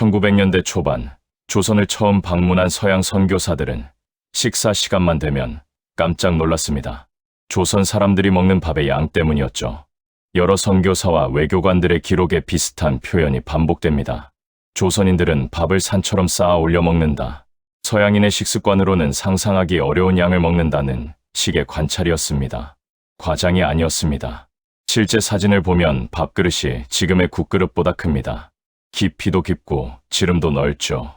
1900년대 초반 조선을 처음 방문한 서양 선교사들은 식사 시간만 되면 깜짝 놀랐습니다. 조선 사람들이 먹는 밥의 양 때문이었죠. 여러 선교사와 외교관들의 기록에 비슷한 표현이 반복됩니다. 조선인들은 밥을 산처럼 쌓아 올려 먹는다. 서양인의 식습관으로는 상상하기 어려운 양을 먹는다는 식의 관찰이었습니다. 과장이 아니었습니다. 실제 사진을 보면 밥그릇이 지금의 국그릇보다 큽니다. 깊이도 깊고 지름도 넓죠.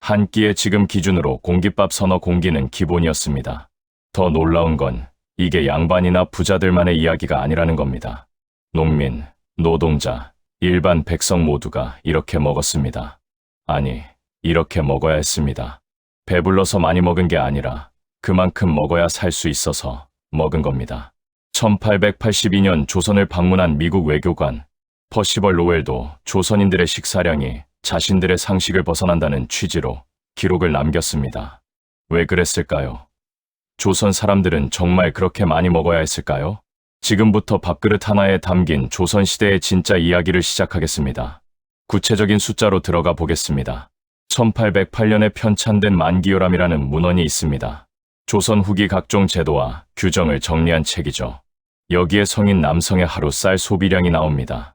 한 끼에 지금 기준으로 공깃밥 서너 공기는 기본이었습니다. 더 놀라운 건 이게 양반이나 부자들만의 이야기가 아니라는 겁니다. 농민, 노동자, 일반 백성 모두가 이렇게 먹었습니다. 아니, 이렇게 먹어야 했습니다. 배불러서 많이 먹은 게 아니라 그만큼 먹어야 살 수 있어서 먹은 겁니다. 1882년 조선을 방문한 미국 외교관 퍼시벌 로웰도 조선인들의 식사량이 자신들의 상식을 벗어난다는 취지로 기록을 남겼습니다. 왜 그랬을까요? 조선 사람들은 정말 그렇게 많이 먹어야 했을까요? 지금부터 밥그릇 하나에 담긴 조선시대의 진짜 이야기를 시작하겠습니다. 구체적인 숫자로 들어가 보겠습니다. 1808년에 편찬된 만기요람이라는 문헌이 있습니다. 조선 후기 각종 제도와 규정을 정리한 책이죠. 여기에 성인 남성의 하루 쌀 소비량이 나옵니다.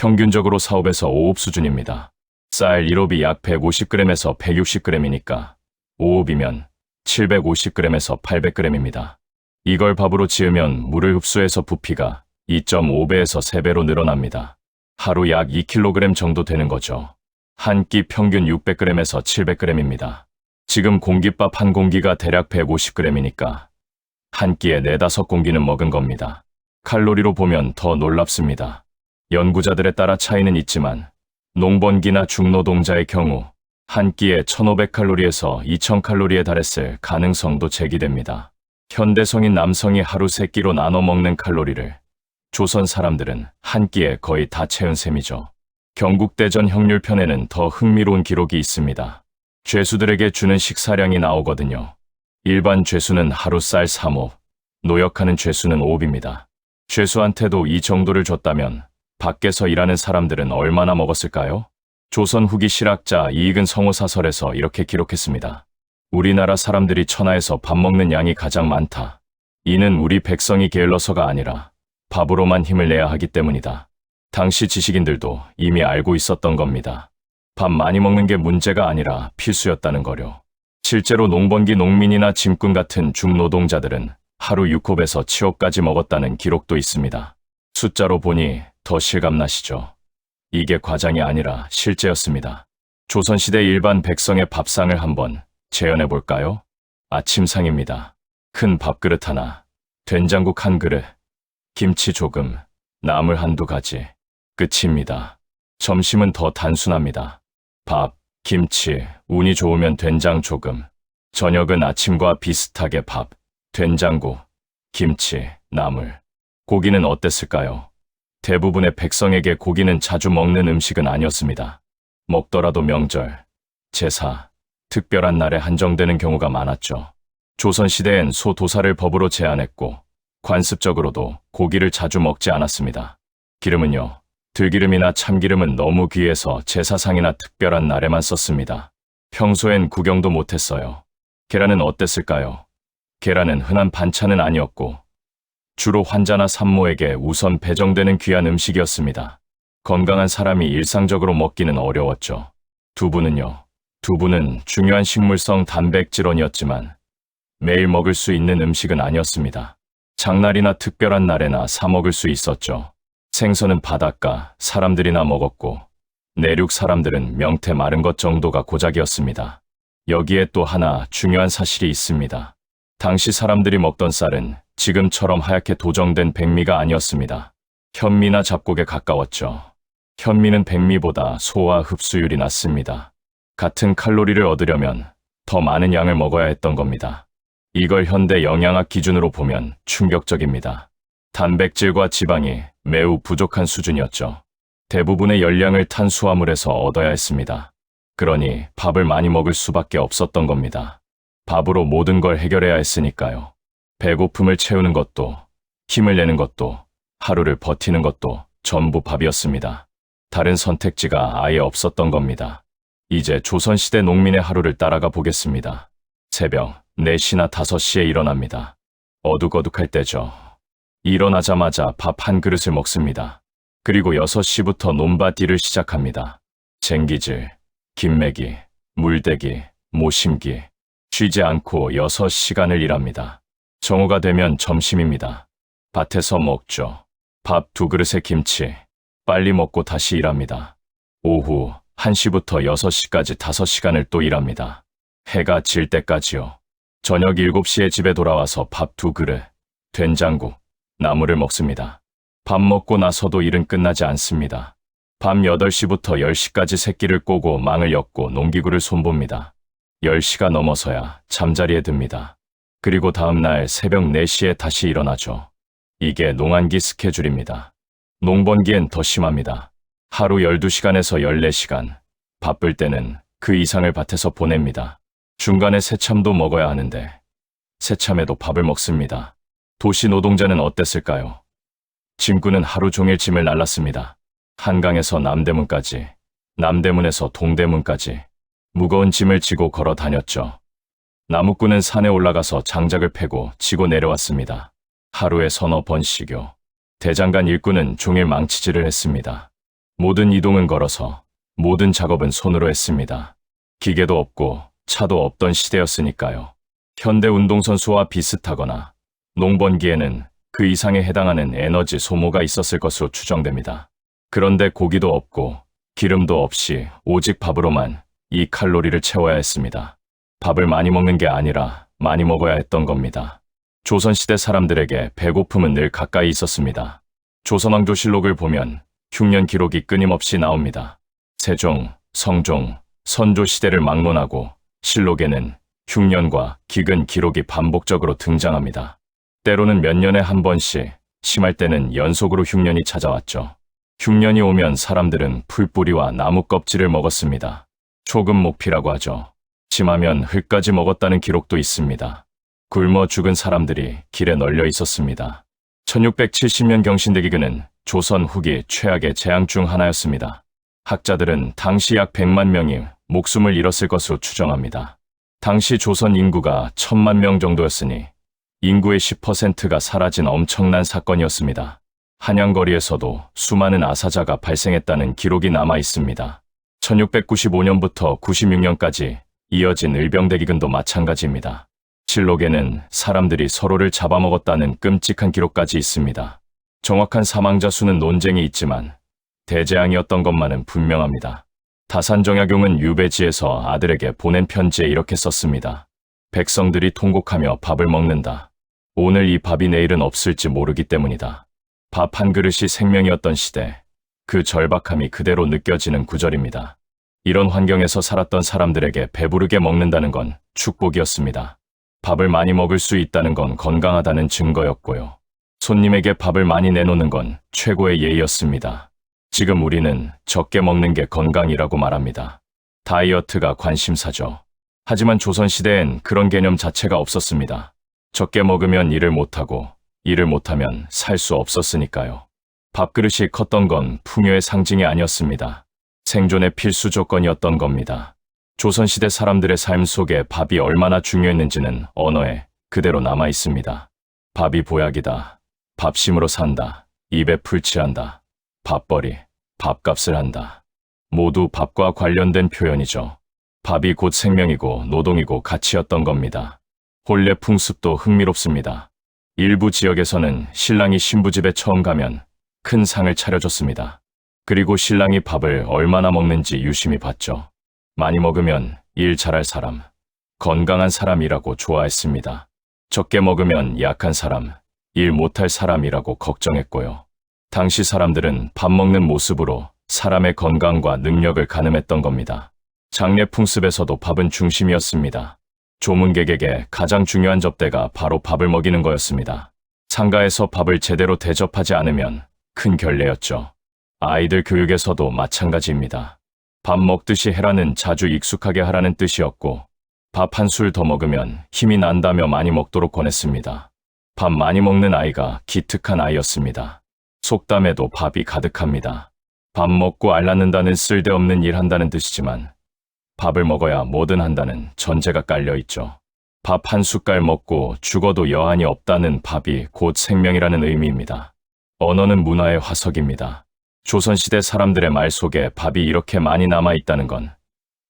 평균적으로 4옵에서 5옵 수준입니다. 쌀 1옵이 약 150g에서 160g이니까 5옵이면 750g에서 800g입니다. 이걸 밥으로 지으면 물을 흡수해서 부피가 2.5배에서 3배로 늘어납니다. 하루 약 2kg 정도 되는 거죠. 한 끼 평균 600g에서 700g입니다. 지금 공깃밥 한 공기가 대략 150g이니까 한 끼에 4, 5공기는 먹은 겁니다. 칼로리로 보면 더 놀랍습니다. 연구자들에 따라 차이는 있지만 농번기나 중노동자의 경우 한 끼에 1500칼로리에서 2000칼로리에 달했을 가능성도 제기됩니다. 현대성인 남성이 하루 세 끼로 나눠 먹는 칼로리를 조선 사람들은 한 끼에 거의 다 채운 셈이죠. 경국대전 형률편에는 더 흥미로운 기록이 있습니다. 죄수들에게 주는 식사량이 나오거든요. 일반 죄수는 하루 쌀 3옵, 노역하는 죄수는 5옵입니다. 죄수한테도 이 정도를 줬다면 밖에서 일하는 사람들은 얼마나 먹었을까요? 조선 후기 실학자 이익은 성호사설에서 이렇게 기록했습니다. 우리나라 사람들이 천하에서 밥 먹는 양이 가장 많다. 이는 우리 백성이 게을러서가 아니라 밥으로만 힘을 내야 하기 때문이다. 당시 지식인들도 이미 알고 있었던 겁니다. 밥 많이 먹는 게 문제가 아니라 필수였다는 거려. 실제로 농번기 농민이나 짐꾼 같은 중노동자들은 하루 6홉에서 7홉까지 먹었다는 기록도 있습니다. 숫자로 보니 더 실감나시죠? 이게 과장이 아니라 실제였습니다. 조선시대 일반 백성의 밥상을 한번 재현해 볼까요? 아침상입니다. 큰 밥그릇 하나, 된장국 한 그릇, 김치 조금, 나물 한두 가지. 끝입니다. 점심은 더 단순합니다. 밥, 김치, 운이 좋으면 된장 조금. 저녁은 아침과 비슷하게 밥, 된장국, 김치, 나물. 고기는 어땠을까요? 대부분의 백성에게 고기는 자주 먹는 음식은 아니었습니다. 먹더라도 명절, 제사, 특별한 날에 한정되는 경우가 많았죠. 조선시대엔 소 도사를 법으로 제한했고 관습적으로도 고기를 자주 먹지 않았습니다. 기름은요, 들기름이나 참기름은 너무 귀해서 제사상이나 특별한 날에만 썼습니다. 평소엔 구경도 못했어요. 계란은 어땠을까요? 계란은 흔한 반찬은 아니었고 주로 환자나 산모에게 우선 배정되는 귀한 음식이었습니다. 건강한 사람이 일상적으로 먹기는 어려웠죠. 두부는요. 두부는 중요한 식물성 단백질원이었지만 매일 먹을 수 있는 음식은 아니었습니다. 장날이나 특별한 날에나 사 먹을 수 있었죠. 생선은 바닷가 사람들이나 먹었고 내륙 사람들은 명태 마른 것 정도가 고작이었습니다. 여기에 또 하나 중요한 사실이 있습니다. 당시 사람들이 먹던 쌀은 지금처럼 하얗게 도정된 백미가 아니었습니다. 현미나 잡곡에 가까웠죠. 현미는 백미보다 소화 흡수율이 낮습니다. 같은 칼로리를 얻으려면 더 많은 양을 먹어야 했던 겁니다. 이걸 현대 영양학 기준으로 보면 충격적입니다. 단백질과 지방이 매우 부족한 수준이었죠. 대부분의 열량을 탄수화물에서 얻어야 했습니다. 그러니 밥을 많이 먹을 수밖에 없었던 겁니다. 밥으로 모든 걸 해결해야 했으니까요. 배고픔을 채우는 것도, 힘을 내는 것도, 하루를 버티는 것도 전부 밥이었습니다. 다른 선택지가 아예 없었던 겁니다. 이제 조선시대 농민의 하루를 따라가 보겠습니다. 새벽 4시나 5시에 일어납니다. 어둑어둑할 때죠. 일어나자마자 밥 한 그릇을 먹습니다. 그리고 6시부터 논밭 일을 시작합니다. 쟁기질, 김매기, 물대기, 모심기, 쉬지 않고 6시간을 일합니다. 정오가 되면 점심입니다. 밭에서 먹죠. 밥 두 그릇에 김치, 빨리 먹고 다시 일합니다. 오후 1시부터 6시까지 5시간을 또 일합니다. 해가 질 때까지요. 저녁 7시에 집에 돌아와서 밥 두 그릇, 된장국, 나물을 먹습니다. 밥 먹고 나서도 일은 끝나지 않습니다. 밤 8시부터 10시까지 새끼를 꼬고 망을 엮고 농기구를 손봅니다. 10시가 넘어서야 잠자리에 듭니다. 그리고 다음날 새벽 4시에 다시 일어나죠. 이게 농한기 스케줄입니다. 농번기엔 더 심합니다. 하루 12시간에서 14시간, 바쁠 때는 그 이상을 밭에서 보냅니다. 중간에 새참도 먹어야 하는데, 새참에도 밥을 먹습니다. 도시 노동자는 어땠을까요? 짐꾼은 하루 종일 짐을 날랐습니다. 한강에서 남대문까지, 남대문에서 동대문까지 무거운 짐을 지고 걸어 다녔죠. 나무꾼은 산에 올라가서 장작을 패고 지고 내려왔습니다. 하루에 서너 번씩요. 대장간 일꾼은 종일 망치질을 했습니다. 모든 이동은 걸어서, 모든 작업은 손으로 했습니다. 기계도 없고 차도 없던 시대였으니까요. 현대 운동선수와 비슷하거나 농번기에는 그 이상에 해당하는 에너지 소모가 있었을 것으로 추정됩니다. 그런데 고기도 없고 기름도 없이 오직 밥으로만 이 칼로리를 채워야 했습니다. 밥을 많이 먹는 게 아니라 많이 먹어야 했던 겁니다. 조선시대 사람들에게 배고픔은 늘 가까이 있었습니다. 조선왕조실록을 보면 흉년 기록이 끊임없이 나옵니다. 세종, 성종, 선조 시대를 막론하고 실록에는 흉년과 기근 기록이 반복적으로 등장합니다. 때로는 몇 년에 한 번씩, 심할 때는 연속으로 흉년이 찾아왔죠. 흉년이 오면 사람들은 풀뿌리와 나무 껍질을 먹었습니다. 초금 목피라고 하죠. 심하면 흙까지 먹었다는 기록도 있습니다. 굶어 죽은 사람들이 길에 널려 있었습니다. 1670년 경신대기근은 조선 후기 최악의 재앙 중 하나였습니다. 학자들은 당시 약 100만 명이 목숨을 잃었을 것으로 추정합니다. 당시 조선 인구가 천만 명 정도였으니 인구의 10%가 사라진 엄청난 사건이었습니다. 한양거리에서도 수많은 아사자가 발생했다는 기록이 남아 있습니다. 1695년부터 96년까지 이어진 을병대기근도 마찬가지입니다. 실록에는 사람들이 서로를 잡아먹었다는 끔찍한 기록까지 있습니다. 정확한 사망자 수는 논쟁이 있지만 대재앙이었던 것만은 분명합니다. 다산정약용은 유배지에서 아들에게 보낸 편지에 이렇게 썼습니다. 백성들이 통곡하며 밥을 먹는다. 오늘 이 밥이 내일은 없을지 모르기 때문이다. 밥 한 그릇이 생명이었던 시대, 그 절박함이 그대로 느껴지는 구절입니다. 이런 환경에서 살았던 사람들에게 배부르게 먹는다는 건 축복이었습니다. 밥을 많이 먹을 수 있다는 건 건강하다는 증거였고요. 손님에게 밥을 많이 내놓는 건 최고의 예의였습니다. 지금 우리는 적게 먹는 게 건강이라고 말합니다. 다이어트가 관심사죠. 하지만 조선시대엔 그런 개념 자체가 없었습니다. 적게 먹으면 일을 못하고 일을 못하면 살 수 없었으니까요. 밥그릇이 컸던 건 풍요의 상징이 아니었습니다. 생존의 필수 조건이었던 겁니다. 조선시대 사람들의 삶 속에 밥이 얼마나 중요했는지는 언어에 그대로 남아 있습니다. 밥이 보약이다. 밥심으로 산다. 입에 풀칠한다. 밥벌이, 밥값을 한다. 모두 밥과 관련된 표현이죠. 밥이 곧 생명이고 노동이고 가치였던 겁니다. 본래 풍습도 흥미롭습니다. 일부 지역에서는 신랑이 신부 집에 처음 가면 큰 상을 차려줬습니다. 그리고 신랑이 밥을 얼마나 먹는지 유심히 봤죠. 많이 먹으면 일 잘할 사람, 건강한 사람이라고 좋아했습니다. 적게 먹으면 약한 사람, 일 못할 사람이라고 걱정했고요. 당시 사람들은 밥 먹는 모습으로 사람의 건강과 능력을 가늠했던 겁니다. 장례 풍습에서도 밥은 중심이었습니다. 조문객에게 가장 중요한 접대가 바로 밥을 먹이는 거였습니다. 상가에서 밥을 제대로 대접하지 않으면 큰 결례였죠. 아이들 교육에서도 마찬가지입니다. 밥 먹듯이 해라는 자주 익숙하게 하라는 뜻이었고, 밥 한 술 더 먹으면 힘이 난다며 많이 먹도록 권했습니다. 밥 많이 먹는 아이가 기특한 아이였습니다. 속담에도 밥이 가득합니다. 밥 먹고 알 낳는다는 쓸데없는 일 한다는 뜻이지만, 밥을 먹어야 뭐든 한다는 전제가 깔려 있죠. 밥 한 숟갈 먹고 죽어도 여한이 없다는 밥이 곧 생명이라는 의미입니다. 언어는 문화의 화석입니다. 조선시대 사람들의 말 속에 밥이 이렇게 많이 남아있다는 건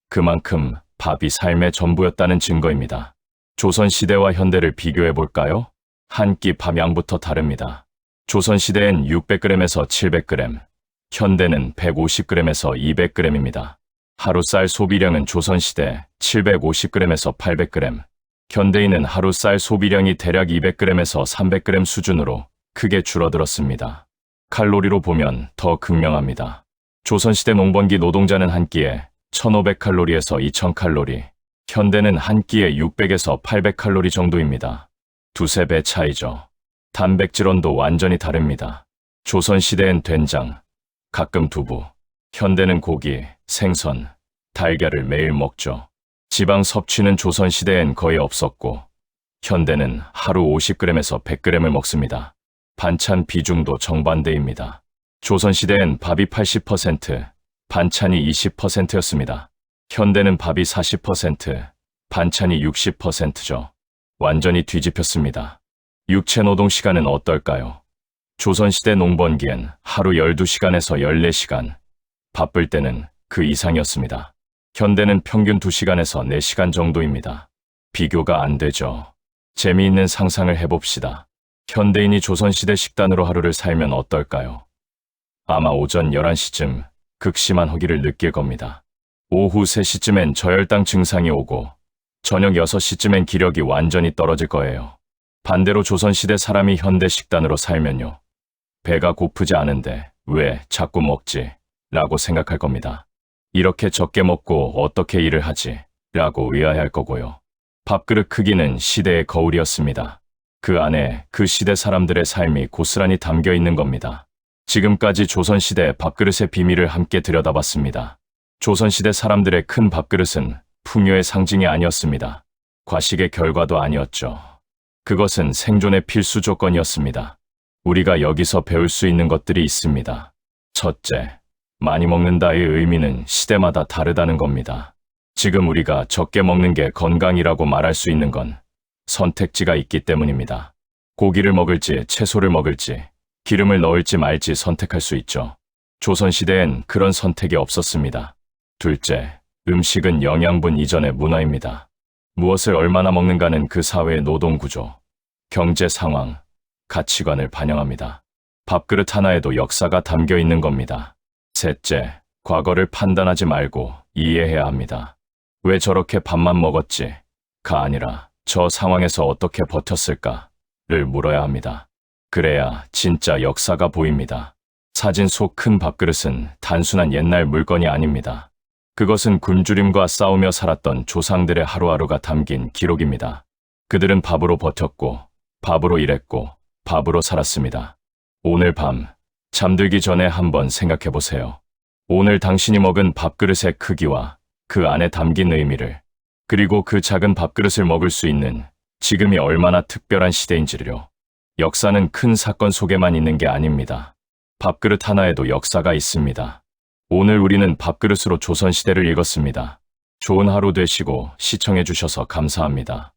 그만큼 밥이 삶의 전부였다는 증거입니다. 조선시대와 현대를 비교해 볼까요? 한 끼 밥 양부터 다릅니다. 조선시대엔 600g에서 700g, 현대는 150g에서 200g입니다. 하루 쌀 소비량은 조선시대 750g에서 800g, 현대인은 하루 쌀 소비량이 대략 200g에서 300g 수준으로 크게 줄어들었습니다. 칼로리로 보면 더 극명합니다. 조선시대 농번기 노동자는 한 끼에 1500칼로리에서 2000칼로리, 현대는 한 끼에 600에서 800칼로리 정도입니다. 두세 배 차이죠. 단백질원도 완전히 다릅니다. 조선시대엔 된장, 가끔 두부, 현대는 고기, 생선, 달걀을 매일 먹죠. 지방 섭취는 조선시대엔 거의 없었고, 현대는 하루 50g에서 100g을 먹습니다. 반찬 비중도 정반대입니다. 조선시대엔 밥이 80%, 반찬이 20%였습니다. 현대는 밥이 40%, 반찬이 60%죠. 완전히 뒤집혔습니다. 육체 노동 시간은 어떨까요? 조선시대 농번기엔 하루 12시간에서 14시간, 바쁠 때는 그 이상이었습니다. 현대는 평균 2시간에서 4시간 정도입니다. 비교가 안 되죠. 재미있는 상상을 해봅시다. 현대인이 조선시대 식단으로 하루를 살면 어떨까요? 아마 오전 11시쯤 극심한 허기를 느낄 겁니다. 오후 3시쯤엔 저혈당 증상이 오고 저녁 6시쯤엔 기력이 완전히 떨어질 거예요. 반대로 조선시대 사람이 현대 식단으로 살면요. 배가 고프지 않은데 왜 자꾸 먹지? 라고 생각할 겁니다. 이렇게 적게 먹고 어떻게 일을 하지? 라고 의아해할 거고요. 밥그릇 크기는 시대의 거울이었습니다. 그 안에 그 시대 사람들의 삶이 고스란히 담겨 있는 겁니다. 지금까지 조선시대 밥그릇의 비밀을 함께 들여다봤습니다. 조선시대 사람들의 큰 밥그릇은 풍요의 상징이 아니었습니다. 과식의 결과도 아니었죠. 그것은 생존의 필수 조건이었습니다. 우리가 여기서 배울 수 있는 것들이 있습니다. 첫째, 많이 먹는다의 의미는 시대마다 다르다는 겁니다. 지금 우리가 적게 먹는 게 건강이라고 말할 수 있는 건 선택지가 있기 때문입니다. 고기를 먹을지 채소를 먹을지 기름을 넣을지 말지 선택할 수 있죠. 조선시대엔 그런 선택이 없었습니다. 둘째, 음식은 영양분 이전의 문화입니다. 무엇을 얼마나 먹는가는 그 사회의 노동 구조, 경제 상황, 가치관을 반영합니다. 밥그릇 하나에도 역사가 담겨 있는 겁니다. 셋째, 과거를 판단하지 말고 이해해야 합니다. 왜 저렇게 밥만 먹었지? 가 아니라 저 상황에서 어떻게 버텼을까를 물어야 합니다. 그래야 진짜 역사가 보입니다. 사진 속 큰 밥그릇은 단순한 옛날 물건이 아닙니다. 그것은 굶주림과 싸우며 살았던 조상들의 하루하루가 담긴 기록입니다. 그들은 밥으로 버텼고, 밥으로 일했고, 밥으로 살았습니다. 오늘 밤, 잠들기 전에 한번 생각해 보세요. 오늘 당신이 먹은 밥그릇의 크기와 그 안에 담긴 의미를, 그리고 그 작은 밥그릇을 먹을 수 있는 지금이 얼마나 특별한 시대인지를요. 역사는 큰 사건 속에만 있는 게 아닙니다. 밥그릇 하나에도 역사가 있습니다. 오늘 우리는 밥그릇으로 조선시대를 읽었습니다. 좋은 하루 되시고 시청해 주셔서 감사합니다.